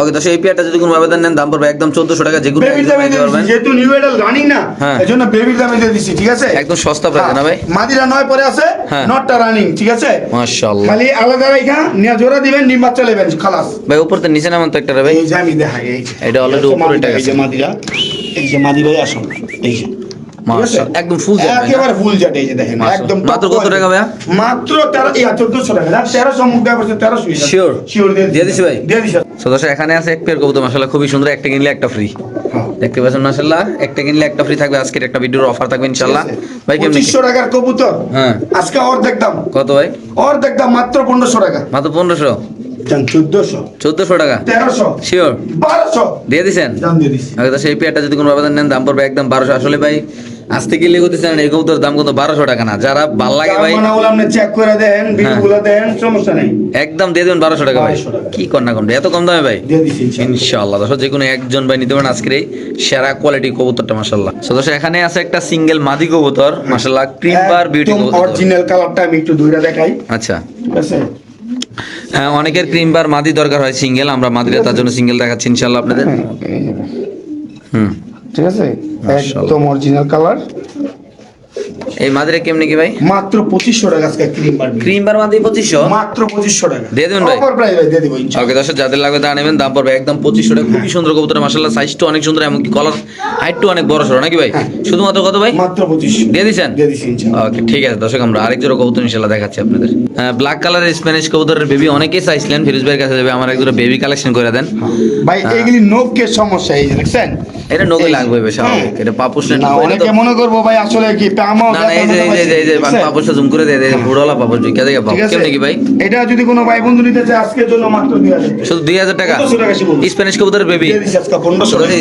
ওকে দশ এই পেয়ারটা যদি কোনো নেন দাম পড়বে একদম চোদ্দশো টাকা বেবির দামে যেহেতু নিউ এডাল রানিং না হ্যাঁ। এই জন্য বেবির দামে দিয়ে দিচ্ছি ঠিক আছে? একদম সস্তা প্রাইস না ভাই? হ্যাঁ, মাদিরা নয় পরে আছে হ্যাঁ। নটটা রানিং ঠিক আছে? মাশাআল্লাহ। খালি আলাদা রাইখা নিয়ে জোড়া দিবেন ডিম বাচ্চা নেবেন খালাস। ভাই উপর তো নিচে নামান তো একটা রে ভাই। এই যে আমি এই এটা যে উপরে টাকা এই যে মাদিরা এই যে আসুন। এই যে। মাশাআল্লাহ একদম ফুল একেবারে ফুল জাট এই যে দেখেন একদম মাত্র কত টাকা ভাইয়া? মাত্র তেরো ইয়া চোদ্দশো টাকা। না তেরোশো মুখ দেওয়া পড়ছে তেরোশো Sure? শিওর দিয়ে দিছি ভাই? দিয়ে দিছি। তো দর্শক এখানে আছে এক পেয়ার কবুতর মাশাআল্লাহ খুবই সুন্দর। একটা কিনলে একটা ফ্রি হ্যাঁ। দেখতে পাচ্ছেন মাশাআল্লাহ একটা কিনলে একটা ফ্রি থাকবে। আজকের একটা ভিডিওর অফার থাকবে ইনশাআল্লাহ। ভাই কেমন? টাকার কবুতর। হ্যাঁ। আজকে অর্ধেক দাম। কত ভাই? অর্ধেক দাম মাত্র পনেরোশো টাকা। মাত্র পনেরোশো? চোদ্দশো। চোদ্দশো টাকা? তেরোশো। শিওর বারোশো। দিয়ে দিছেন? দাম দিয়ে দিছি। আগে তো সেই পেয়ারটা যদি কোনো আবেদন নেন দাম পড়বে একদম বারোশো। আসলে ভাই আজ থেকে লেগে দিচ্ছেন এই কবুতর দাম কিন্তু বারোশো টাকা না। যারা ভালো লাগে ভাই চেক করে দেন বিলগুলো দেন সমস্যা নেই। একদম দিয়ে দেবেন বারোশো টাকা ভাই। কি কর না এত কম দামে ভাই? দিয়ে দিছি ইনশাআল্লাহ। ইনশাআল্লাহ। দর্শক যে কোনো একজন ভাই নিতে পারেন আজকের এই সেরা কোয়ালিটি কবুতরটা তো দর্শক এখানে আছে একটা সিঙ্গেল মাদি কবুতর ক্রিম বার বিউটি কবুতর। অরিজিনাল কালারটা আমি একটু দূরে দেখাই। আচ্ছা। ঠিক আছে? হ্যাঁ অনেকের ক্রিম বার মাদি দরকার হয় সিঙ্গেল আমরা মাদিরা তার জন্য সিঙ্গেল দেখাচ্ছি ইনশাআল্লাহ আপনাদের। হুম। ঠিক আছে? একদম অরিজিনাল কালার এই মাদিরা কেমনি কি ভাই? মাত্র টাকা আজকে ক্রিম বার ক্রিম বার মাদি মাত্র টাকা। দিয়ে ভাই? অফার প্রাইস ভাই দিয়ে দিব ইনশাআল্লাহ। ওকে দর্শক যাদের লাগবে তা নেবেন দাম পড়বে একদম টাকা। খুবই সুন্দর কবুতর সাইজটা অনেক সুন্দর এমনকি কলার হাইটটা অনেক বড় নাকি ভাই? শুধুমাত্র কত ভাই? মাত্র দিয়ে দিয়ে দিছি ইনশাআল্লাহ। ওকে ঠিক আছে দর্শক আমরা আরেক জোড়া কবুতর ইনশাল্লাহ দেখাচ্ছি আপনাদের। ব্ল্যাক কালারের স্প্যানিশ কবুতরের বেবি অনেকেই চাইছিলেন ফিরোজ ভাইয়ের কাছে যাবে আমার এক জোড়া বেবি কালেকশন করে দেন। ভাই এগুলি নোকের সমস্যা এই দেখছেন? এটা লাগবে বেশ হ্যাঁ। এটা পাপুস না অনেকে মনে করব ভাই আসলে কি পামাও না না এই যে এই যে এই যে পাপুসটা জুম করে বুড়োলা পাপুস কেমন কি ভাই? এটা যদি কোনো ভাই বন্ধু নিতে চায় আজকের জন্য মাত্র শুধু টাকা? 1500 টাকা শিবুল। স্প্যানিশ কবুতরের বেবি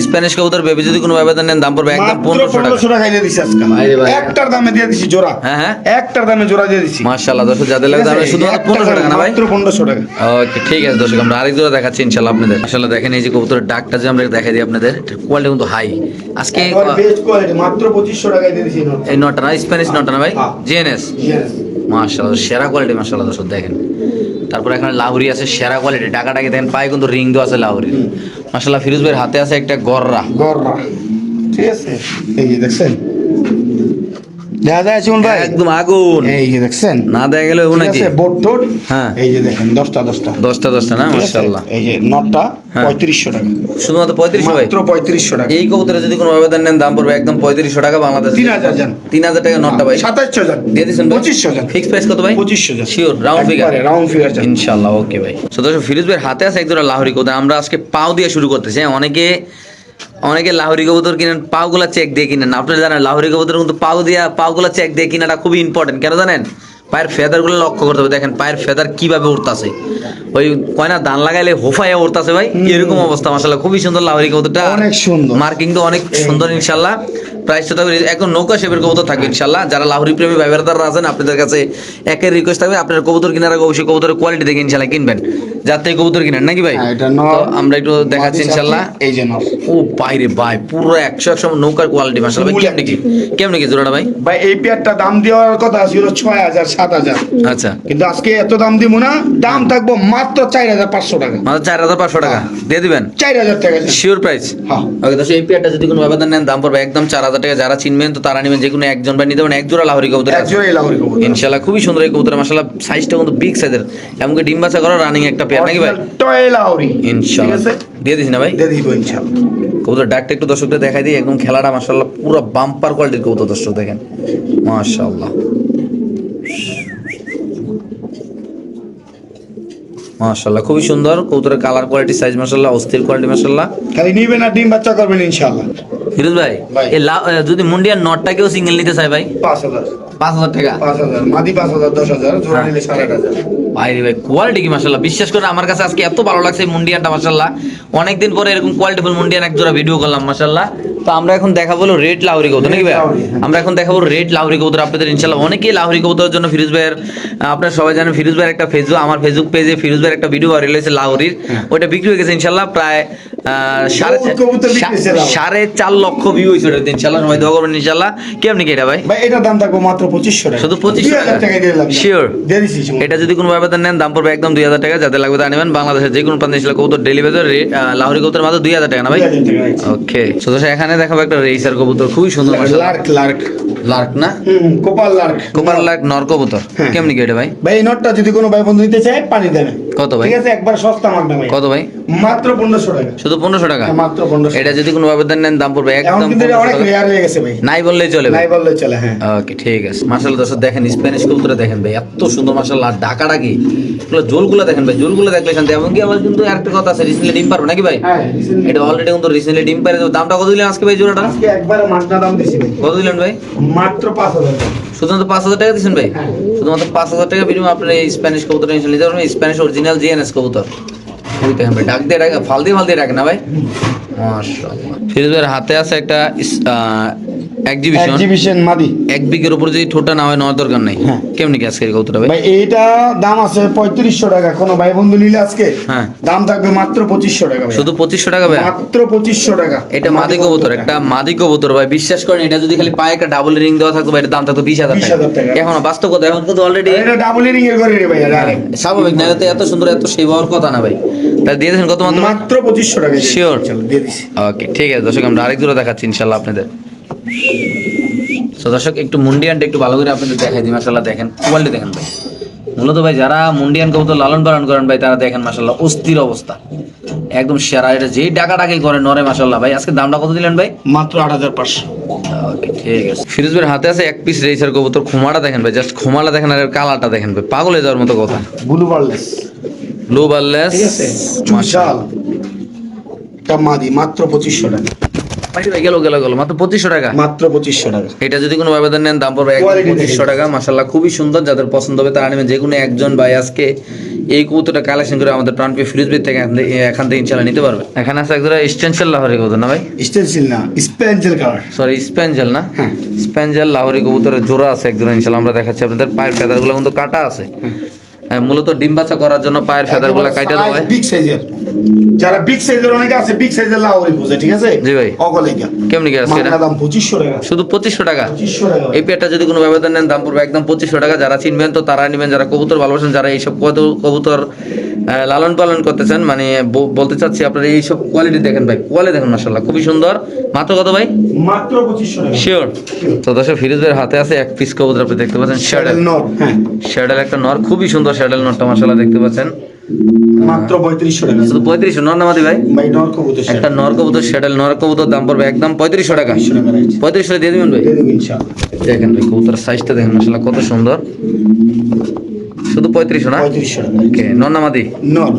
স্প্যানিশ কবুতর বেবি যদি কোনো ব্যবধান নেন দাম পড়বে একদম টাকা। দিয়ে দিছি আজকে। ভাই ভাই। একটার দামে দিয়ে দিছি জোড়া। হ্যাঁ হ্যাঁ। একটার দামে জোড়া দিয়ে দিছি। মার্শাল্লাহ দর্শক যাদের লাগে দাম শুধু টাকা না ভাই? মাত্র টাকা। ওকে ঠিক আছে দর্শক আমরা আরেক জোড়া দেখাচ্ছি ইনশাল্লাহ আপনাদের। মার্শাল্লাহ দেখেন এই যে কবুতরের ডাকটা যে আমরা দেখাই দিই আপনাদের কোয়ালিটি কিন্তু হাই আজকে বেস্ট কোয়ালিটি মাত্র পঁচিশশো টাকায় দিয়ে দিছি এই নটা না স্প্যানিশ নটা না ভাই? হ্যাঁ। GNS Yes. মার্শাল্লাহ সেরা কোয়ালিটি মার্শাল্লাহ দর্শক দেখেন। তারপরে এখানে লাহুরি আছে সেরা কোয়ালিটি টাকাটাকে দেখেন পায়ে কিন্তু রিং দেওয়া আছে লাহুরির। মার্শাল্লাহ ফিরোজ ভাইয়ের হাতে আছে একটা গররা। গররা। ঠিক আছে। এই দেখছেন? দেখা যায় শিমুল ভাই। একদম আগুন। এই যে দেখছেন? না দেখা গেলে ঠিক নাকি? টোট। হ্যাঁ। এই যে দেখেন দশটা দশটা। দশটা দশটা না? মার্শাল্লাহ এই যে নটটা হ্যাঁ। পঁয়ত্রিশশো টাকা। শুধুমাত্র পঁয়ত্রিশশো মাত্র পঁয়ত্রিশশো টাকা। এই কবুতরে যদি কোনো আবেদন নেন দাম পড়বে একদম পঁয়ত্রিশশো টাকা বাংলাদেশ। তিন হাজার যান তিন হাজার টাকা নটটা ভাই। সাতাশশো যান দিয়ে দিচ্ছেন পঁচিশশো যান ফিক্স প্রাইস কত ভাই? পঁচিশশো যান sure round figure round figure ইনশাআল্লাহ ওকে ভাই। তো দর্শক ফিরোজ ভাইয়ের হাতে আছে একজোড়া লাহোরি কবুতর। আমরা আজকে পাও দিয়ে শুরু করতেছি হ্যাঁ? অনেকে অনেকে লাহরি কবুতর কিনেন, পাওগুলা চেক দিয়ে কিনেন আপনারা জানেন, লাহরি কবুতর কিন্তু পাও দিয়া, পাওগুলা চেক দিয়ে কিনাটা খুবই ইম্পর্টেন্ট কেন জানেন? পায়ের ফেদারগুলো লক্ষ্য করতে হবে। দেখেন পায়ের ফেদার কীভাবে উঠতাছে ওই কয়না ধান লাগাইলে হোফাইয়া উঠতাছে ভাই। এরকম অবস্থা মাসাল্লাহ খুবই সুন্দর লাহোরি কবুতরটা অনেক সুন্দর। মার্কিং তো অনেক সুন্দর ইনশাল্লাহ প্রাইসটা তবে এখন নৌকা শেপের কবুতর থাকবে ইনশাল্লাহ যারা লাহোরি প্রেমী ভাই বেড়াদাররা আছেন আপনাদের কাছে একের রিকোয়েস্ট থাকবে আপনার কবুতর কেনার আগে অবশ্যই কবুতরের কোয়ালিটি দেখে ইনশাল্লাহ কিনবেন। যার থেকে কবুতর কিনেন নাকি ভাই? হ্যাঁ, আমরা একটু দেখাচ্ছি ইনশাল্লাহ এই যে ও বাইরে ভাই পুরো একশো একশো নৌকার কোয়ালিটি মাসাল্লাহ ভাই। কেমনি কি কেমনি কি জোড়াটা ভাই? ভাই এই পেয়ারটা দাম দেওয়ার কথা ছিল ছয় হাজার সাত হাজার। আচ্ছা। কিন্তু আজকে এত দাম দিব না দাম থাকব মাত্র চার হাজার পাঁচশো টাকা। মাত্র চার হাজার পাঁচশো টাকা। দিয়ে দিবেন? চার হাজার টাকা। শিওর প্রাইস হ্যাঁ ওকে তো এই পেয়ারটা যদি কোনো ব্যবধান নেন দাম পড়বে একদম চার হাজার টাকা। যারা চিনবেন তো তারা নেবেন যে কোনো একজন ভাই নিতে পারেন। এক জোড়া লাহোরি কবুতর লাহোরি। ইনশাল্লাহ খুবই সুন্দর এই কবুতর মাসাল্লাহ সাইজটা কিন্তু বিগ সাইজের এমনকি ডিম বাচ্চা করা রানিং একটা পেয়ার নাকি ভাই? Toy ইনশাল্লাহ দিয়ে দিস না ভাই? দিয়ে দিব ইনশাল্লাহ কবুতর ডাকটা একটু দর্শকদের দেখাই দিই। একদম খেলাটা মাসাল্লাহ পুরো বাম্পার কোয়ালিটির কবুতর দর্শক দেখেন। মাশাল্লাহ মাশাল্লাহ খুবই সুন্দর। কবুতরের কালার কোয়ালিটি সাইজ মাশাল্লাহ অস্থির কোয়ালিটি মাশাল্লাহ খালি নিবে না ডিম বাচ্চা করবেন ইনশাআল্লাহ। ফিরোজ ভাই এই যদি মুন্ডিয়ার নটটা কেউ সিঙ্গেল নিতে চায় ভাই? 5000 5000 টাকা? 5000 মাদি 5000 10000 জোড়া হ্যাঁ। নিলে 8500 ভাই ভাই কোয়ালিটি কি মাসাল্লাহ বিশ্বাস করে আমার কাছে আজকে এত ভালো লাগছে মুন্ডিয়ানটা মাসাল্লাহ অনেকদিন পরে এরকম কোয়ালিটিফুল মুন্ডিয়ান এক জোড়া ভিডিও করলাম মাসাল্লাহ তো আমরা এখন দেখাবো রেড লাউরি কবুতর নাকি ভাই? আমরা এখন দেখাবো রেড লাউরি কৌতর আপনাদের ইনশাল্লাহ অনেকেই লাউরি কবুতরের জন্য ফিরোজ ভাইয়ের আপনার সবাই জানেন ফিরোজ ভাইয়ের একটা ফেসবুক আমার ফেসবুক পেজে ফিরোজ ভাইয়ের একটা ভিডিও ভাইরাল হয়েছে লাউরির। ওইটা বিক্রি হয়ে গেছে ইনশাল্লাহ প্রায় সাড়ে চার লক্ষ ভিউ হয়েছে ওটা ইনশাল্লাহ সবাই দোয়া করবেন ইনশাল্লাহ কেমনি কি এটা ভাই? ভাই দাম থাকব মাত্র পঁচিশশো শুধু পঁচিশশো শিওর এটা যদি কোনোভাবে ব্যাপারে নেন দাম পড়বে একদম দুই হাজার টাকা যাতে লাগবে তা নেবেন। বাংলাদেশের যে কোনো প্রান্তে ছিল কবুতর ডেলিভারি লাহোরি কবুতর মাত্র দুই হাজার টাকা না ভাই? ওকে তো এখানে দেখাবো একটা রেসার কবুতর খুবই সুন্দর। লার্ক লার্ক লার্ক না? কোপাল লার্ক কোপার লার্ক নর কবুতর। হ্যাঁ। কেমনি কি এটা ভাই? ভাই এই নটটা যদি কোনো ভাই বন্ধু নিতে চায় পানি দেবে। কত ভাই? ঠিক আছে একবার সস্তা মাগনা ভাই। কত ভাই? মাত্র টাকা। শুধু পনেরোশো টাকা? হ্যাঁ, মাত্র এটা যদি কোনো ব্যবধান নেন দাম পড়বে একদম কিন্তু এটা অনেক রেয়ার হয়ে গেছে ভাই। নাই বললেই চলে ভাই। নাই চলে হ্যাঁ। ওকে ঠিক আছে। মার্শাল দর্শক দেখেন স্প্যানিশ কবুতরে দেখেন ভাই এত সুন্দর মার্শাল আর ডাকাটা কি? এগুলো জোলগুলো দেখেন ভাই জোলগুলো দেখলে শান্তি। এবং কি আবার কিন্তু আরেকটা কথা আছে রিসেন্টলি ডিম পারবে নাকি ভাই? হ্যাঁ এটা অলরেডি কিন্তু রিসেন্টলি ডিম পারে। দামটা কত দিলেন আজকে ভাই জোড়াটা? আজকে একবারে দাম দিছি ভাই। কত দিলেন ভাই? মাত্র পাঁচ হাজার। টাকা। শুধুমাত্র পাঁচ হাজার টাকা দিচ্ছেন ভাই। শুধুমাত্র পাঁচ হাজার টাকা বিনিময়ে আপনার এই স্প্যানিশ কবুতর ইনশাল নিতে পারবেন। স্প্যানিশ অরিজিনাল জিএনএস কবুতর। ওই ভাই, ডাক দিয়ে ডাকে, ফাল দিয়ে ফাল দিয়ে ডাকে না ভাই? মাশাআল্লাহ। ফিরোজ ভাইয়ের হাতে আছে একটা এক্সিবিশন Exhibition মাদি। এক বিঘের উপরে যদি ঠোঁটটা না হয় নেওয়ার দরকার নেই। হ্যাঁ। কেমনি কি আজকের কবুতরটা ভাই? ভাই এইটা দাম আছে পঁয়ত্রিশশো টাকা। কোনো ভাই বন্ধু নিলে আজকে হ্যাঁ। দাম থাকবে মাত্র পঁচিশশো টাকা ভাই। শুধু পঁচিশশো টাকা ভাই মাত্র পঁচিশশো টাকা। এটা মাদি কবুতর একটা মাদি কবুতর ভাই। বিশ্বাস করেন এটা যদি খালি পায়ে একটা ডাবল রিং দেওয়া থাকতো ভাই এটার দাম থাকতো বিশ হাজার টাকা। এখন বাস্তব কথা এখন কিন্তু অলরেডি এটা ডাবল রিং এর করে রে ভাই স্বাভাবিক না এত এত সুন্দর এত সেই হওয়ার কথা না ভাই। তাহলে দিয়ে দিয়েছেন কত মাত্র? পঁচিশশো টাকা দিয়ে দিছি ওকে ঠিক আছে দর্শক আমরা আরেক দূরে দেখাচ্ছি ইনশাল্লাহ আপনাদের। তো দর্শক একটু মুন্ডিয়ানটা একটু ভালো করে আপনাদের দেখাই দিই মাসাল্লাহ দেখেন কোয়ালিটি দেখেন ভাই। মূলত ভাই যারা মুন্ডিয়ান কবুতর লালন পালন করেন ভাই তারা দেখেন মাসাল্লাহ অস্থির অবস্থা। একদম সেরা এটা যেই ডাকা ডাকাই করে নরে মাসাল্লাহ ভাই আজকে দামটা কত দিলেন ভাই? মাত্র আট হাজার পাঁচশো। ঠিক আছে। ফিরোজ ভাইয়ের হাতে আছে এক পিস রেসার কবুতর খুমাটা দেখেন ভাই জাস্ট খুমাটা দেখেন আর এর কালারটা দেখেন ভাই পাগল হয়ে যাওয়ার মতো কথা। ব্লু বার্লেস ব্লু বারলেস এটা মাদি মাত্র পঁচিশশো টাকা। গেল গেল গেল। মাত্র পঁচিশশো টাকা। মাত্র পঁচিশশো টাকা। এটা যদি কোনো ব্যবধান নেন দাম পড়বে পঁচিশশো টাকা। মাসাল্লাহ খুবই সুন্দর। যাদের পছন্দ হবে তারা নেবেন। যে কোনো একজন ভাই আজকে এই কবুতরটা কালেকশন করে আমাদের প্রাণপ্রিয় থেকে এখান থেকে- ইনশাল্লাহ নিতে পারবে। এখানে আছে একজোড়া স্টেনশিয়াল লাহোরি কবুতর না ভাই? স্টেনসিল না স্পেঞ্জেল কালার। সরি স্প্যাঞ্জেল না? হ্যাঁ। স্প্যাঞ্জেল লাহোরি কবুতরের জোড়া আছে একজোড়া ইনশাল্লাহ আমরা দেখাচ্ছি আপনাদের পায়ের ফেদারগুলো কিন্তু কাটা আছে। হ্যাঁ, মূলত ডিম বাচ্চা করার জন্য পায়ের ফেদারগুলো কাটা দেওয়া হয়। বিগ সাইজের যারা বিগ সাইজের অনেকে আছে বিগ সাইজের বোঝে ঠিক আছে? জি ভাই। অগলেগা কেমনি কি আছে দাম পঁচিশশো টাকা। শুধু পঁচিশশো টাকা? পঁচিশশো টাকা। এই পেয়ারটা যদি কোনো ব্যবধান নেন দাম পড়বে একদম পঁচিশশো টাকা। যারা চিনবেন তো তারা নেবেন যারা কবুতর ভালোবাসেন যারা এইসব কবুতর লালন পালন করতেছেন মানে বলতে চাচ্ছি আপনারা এইসব কোয়ালিটি দেখেন ভাই। কোয়ালিটি দেখেন মাসাল্লাহ খুবই সুন্দর। মাত্র কত ভাই? মাত্র পঁচিশশো টাকা। শিওর তো দর্শক ফিরোজের হাতে আছে এক পিস কবুতর আপনি দেখতে পাচ্ছেন শ্যাডেল নর হ্যাঁ। শ্যাডেল একটা নর খুবই সুন্দর শ্যাডেল নরটা মাসাল্লাহ দেখতে পাচ্ছেন। মাত্র পঁয়ত্রিশশো টাকা। শুধু পঁয়ত্রিশশো। নর নামাদি ভাই? ভাই নর কবুতর একটা নর কবুতর শ্যাডেল নর কবুতর দাম পড়বে একদম পঁয়ত্রিশশো টাকা। পঁয়ত্রিশশো দিয়ে দেবেন ভাই? দেখেন ভাই কবুতর সাইজটা দেখেন মাসাল্লাহ কত সুন্দর। শুধু পঁয়ত্রিশশো না? পঁয়ত্রিশশো টাকা। নর।